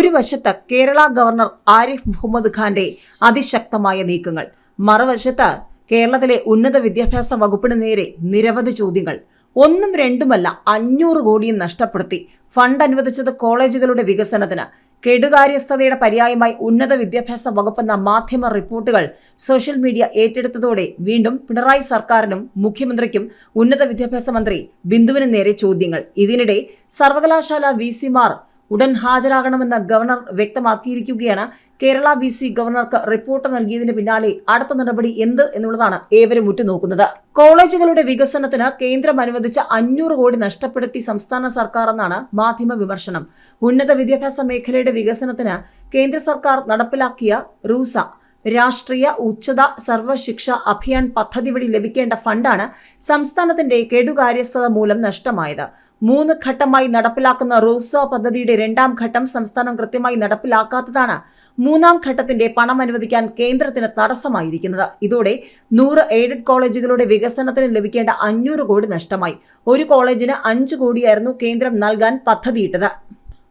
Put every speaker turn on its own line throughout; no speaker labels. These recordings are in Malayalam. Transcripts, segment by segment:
ഒരു വശത്ത് കേരള ഗവർണർ ആരിഫ് മുഹമ്മദ് ഖാന്റെ അതിശക്തമായ നീക്കങ്ങൾ മറുവശത്ത് കേരളത്തിലെ ഉന്നത വിദ്യാഭ്യാസ വകുപ്പിന് നേരെ നിരവധി ചോദ്യങ്ങൾ. ഒന്നും രണ്ടുമല്ല അഞ്ഞൂറ് കോടിയും നഷ്ടപ്പെടുത്തി. ഫണ്ട് അനുവദിച്ചത് കോളേജുകളുടെ വികസനത്തിന്. കെടുകാര്യസ്ഥതയുടെ പര്യായമായി ഉന്നത വിദ്യാഭ്യാസ വകുപ്പെന്ന മാധ്യമ റിപ്പോർട്ടുകൾ സോഷ്യൽ മീഡിയ ഏറ്റെടുത്തതോടെ വീണ്ടും പിണറായി സർക്കാരിനും മുഖ്യമന്ത്രിക്കും ഉന്നത വിദ്യാഭ്യാസ മന്ത്രി ബിന്ദുവിന് നേരെ ചോദ്യങ്ങൾ. ഇതിനിടെ സർവകലാശാല വി സിമാർ ഉടൻ ഹാജരാകണമെന്ന് ഗവർണർ വ്യക്തമാക്കിയിരിക്കുകയാണ്. കേരള വി സി ഗവർണർക്ക് റിപ്പോർട്ട് നൽകിയതിന് പിന്നാലെ അടുത്ത നടപടി എന്ത് എന്നുള്ളതാണ് ഏവരും ഉറ്റുനോക്കുന്നത്. കോളേജുകളുടെ വികസനത്തിന് കേന്ദ്രം അനുവദിച്ച അഞ്ഞൂറ് കോടി നഷ്ടപ്പെടുത്തി സംസ്ഥാന സർക്കാർ എന്നാണ് മാധ്യമ വിമർശനം. ഉന്നത വിദ്യാഭ്യാസ മേഖലയുടെ വികസനത്തിന് കേന്ദ്ര സർക്കാർ നടപ്പിലാക്കിയ റൂസ. രാഷ്ട്രീയ ഉച്ചത സർവശിക്ഷ അഭിയാൻ പദ്ധതി വഴി ലഭിക്കേണ്ട ഫണ്ടാണ് സംസ്ഥാനത്തിന്റെ കെടുകാര്യസ്ഥത മൂലം നഷ്ടമായത്. മൂന്ന് ഘട്ടമായി നടപ്പിലാക്കുന്ന റോസോ പദ്ധതിയുടെ രണ്ടാം ഘട്ടം സംസ്ഥാനം കൃത്യമായി നടപ്പിലാക്കാത്തതാണ് മൂന്നാം ഘട്ടത്തിന്റെ പണം അനുവദിക്കാൻ കേന്ദ്രത്തിന് തടസ്സമായിരിക്കുന്നത്. ഇതോടെ നൂറ് എയ്ഡഡ് കോളേജുകളുടെ വികസനത്തിന് ലഭിക്കേണ്ട അഞ്ഞൂറ് കോടി നഷ്ടമായി. ഒരു കോളേജിന് അഞ്ച് കോടിയായിരുന്നു കേന്ദ്രം നൽകാൻ പദ്ധതിയിട്ടത്.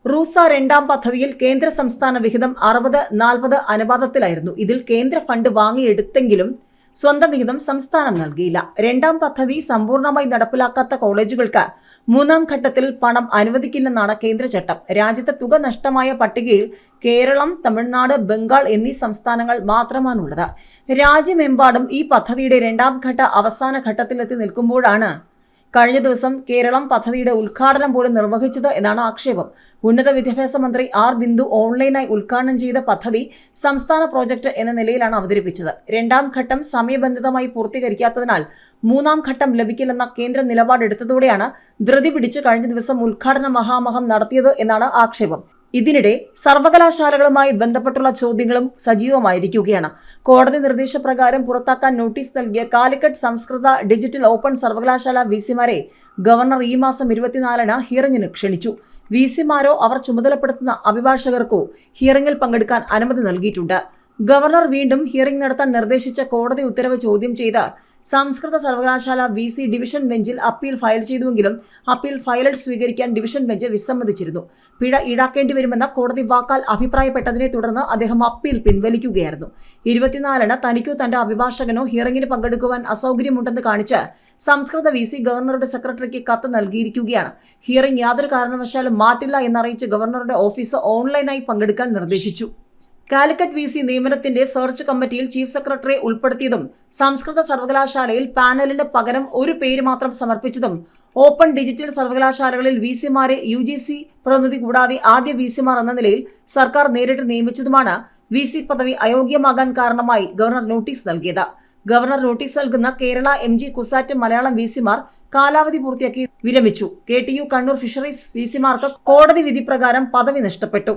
റൂസ രണ്ടാം പദ്ധതിയിൽ കേന്ദ്ര സംസ്ഥാന വിഹിതം അറുപത് നാൽപ്പത് അനുപാതത്തിലായിരുന്നു. ഇതിൽ കേന്ദ്ര ഫണ്ട് വാങ്ങിയെടുത്തെങ്കിലും സ്വന്തം വിഹിതം സംസ്ഥാനം നൽകിയില്ല. രണ്ടാം പദ്ധതി സമ്പൂർണമായി നടപ്പിലാക്കാത്ത കോളേജുകൾക്ക് മൂന്നാം ഘട്ടത്തിൽ പണം അനുവദിക്കില്ലെന്നാണ് കേന്ദ്ര ചട്ടം രാജ്യത്തെ തുക നഷ്ടമായ പട്ടികയിൽ കേരളം തമിഴ്നാട് ബംഗാൾ എന്നീ സംസ്ഥാനങ്ങൾ മാത്രമാണുള്ളത്. രാജ്യമെമ്പാടും ഈ പദ്ധതിയുടെ രണ്ടാം ഘട്ട അവസാന ഘട്ടത്തിലെത്തി നിൽക്കുമ്പോഴാണ് കഴിഞ്ഞ ദിവസം കേരളം പദ്ധതിയുടെ ഉദ്ഘാടനം പോലും നിർവഹിച്ചത് എന്നാണ് ആക്ഷേപം. ഉന്നത വിദ്യാഭ്യാസ മന്ത്രി ആർ ബിന്ദു ഓൺലൈനായി ഉദ്ഘാടനം ചെയ്ത പദ്ധതി സംസ്ഥാന പ്രോജക്ട് എന്ന നിലയിലാണ് അവതരിപ്പിച്ചത്. രണ്ടാം ഘട്ടം സമയബന്ധിതമായി പൂർത്തീകരിക്കാത്തതിനാൽ മൂന്നാം ഘട്ടം ലഭിക്കില്ലെന്ന കേന്ദ്ര നിലപാടെടുത്തതോടെയാണ് ധൃതി പിടിച്ച് കഴിഞ്ഞ ദിവസം ഉദ്ഘാടന മഹാമഹം നടത്തിയത് എന്നാണ് ആക്ഷേപം. ഇതിനിടെ സർവകലാശാലകളുമായി ബന്ധപ്പെട്ടുള്ള ചോദ്യങ്ങളും സജീവമായിരിക്കുകയാണ്. കോടതി നിർദ്ദേശപ്രകാരം പുറത്താക്കാൻ നോട്ടീസ് നൽകിയ കാലിക്കറ്റ് സംസ്കൃത ഡിജിറ്റൽ ഓപ്പൺ സർവകലാശാല വിസിമാരെ ഗവർണർ ഈ മാസം ഇരുപത്തിനാലിന് ഹിയറിംഗിന് ക്ഷണിച്ചു. വിസിമാരോ അവർ ചുമതലപ്പെടുത്തുന്ന അഭിഭാഷകർക്കോ ഹിയറിംഗിൽ പങ്കെടുക്കാൻ അനുമതി നൽകിയിട്ടുണ്ട്. ഗവർണർ വീണ്ടും ഹിയറിംഗ് നടത്താൻ നിർദ്ദേശിച്ച കോടതി ഉത്തരവ് ചോദ്യം ചെയ്ത് സംസ്കൃത സർവകലാശാല V C division bench appeal file ചെയ്തുവെങ്കിലും appeal filed സ്വീകരിക്കാൻ ഡിവിഷൻ ബെഞ്ച് വിസമ്മതിച്ചിരുന്നു. പിഴ ഈടാക്കേണ്ടി വരുമെന്ന കോടതി വാക്കാൽ അഭിപ്രായപ്പെട്ടതിനെ തുടർന്ന് അദ്ദേഹം അപ്പീൽ പിൻവലിക്കുകയായിരുന്നു. ഇരുപത്തിനാലിന് തനിക്കോ തന്റെ അഭിഭാഷകനോ ഹിയറിംഗിന് പങ്കെടുക്കുവാൻ അസൗകര്യമുണ്ടെന്ന് കാണിച്ച് സംസ്കൃത വി സി ഗവർണറുടെ സെക്രട്ടറിക്ക് കത്ത് നൽകിയിരിക്കുകയാണ്. ഹിയറിംഗ് യാതൊരു കാരണവശാലും മാറ്റില്ല എന്നറിയിച്ച് ഗവർണറുടെ ഓഫീസ് ഓൺലൈനായി പങ്കെടുക്കാൻ നിർദ്ദേശിച്ചു. കാലിക്കറ്റ് വി സി നിയമനത്തിന്റെ സെർച്ച് കമ്മിറ്റിയിൽ ചീഫ് സെക്രട്ടറി ഉൾപ്പെടുത്തിയതും സംസ്കൃത സർവകലാശാലയിൽ പാനലിന്റെ പകരം ഒരു പേര് മാത്രം സമർപ്പിച്ചതും ഓപ്പൺ ഡിജിറ്റൽ സർവകലാശാലകളിൽ വി സിമാരെ യു ജി സി പ്രതിനിധി കൂടാതെ ആദ്യ വി സിമാർ എന്ന നിലയിൽ സർക്കാർ നേരിട്ട് നിയമിച്ചതുമാണ് വി സി പദവി അയോഗ്യമാകാൻ കാരണമായി ഗവർണർ നോട്ടീസ് നൽകിയത്. ഗവർണർ നോട്ടീസ് നൽകുന്ന Kerala M G CUSAT Malayalam V സിമാർ കാലാവധി പൂർത്തിയാക്കി വിരമിച്ചു. K T U Kannur fisheries V സിമാർക്ക് കോടതി വിധി പ്രകാരം പദവി നഷ്ടപ്പെട്ടു.